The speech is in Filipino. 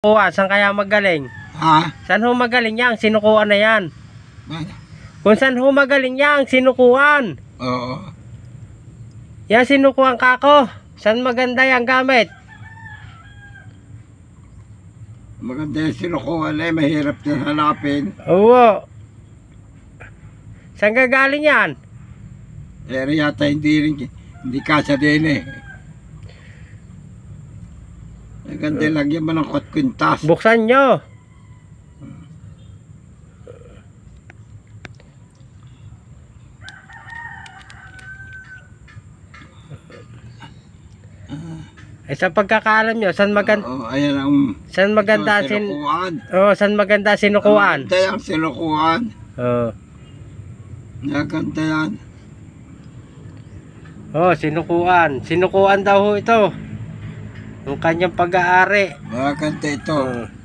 Kuha, saan kaya magaling? Ha? Saan ho magaling yang? Sinukuan na yan. Ano? Kung saan ho magaling yang? Sinukuan. Oo. Yan sinukuan kako. Saan maganda yung gamit? Maganda yung sinukuha na eh, mahirap na hanapin. Oo. Saan gagaling yan? Pero yata hindi rin, hindi kasya din eh. Yung lagyan mo ng kwintas. Buksan nyo. Eh sa pagkakaalam nyo, saan maganda, Oo, ayan ang saan maganda sin, sinukuhan. oh, saan maganda sinukuan? Maganda yung sinukuhan. Oh. Maganda yan. Oh, sinukuan. Sinukuan daw ho ito. Ang kanyang pag-aari. Maganda ito. Oh.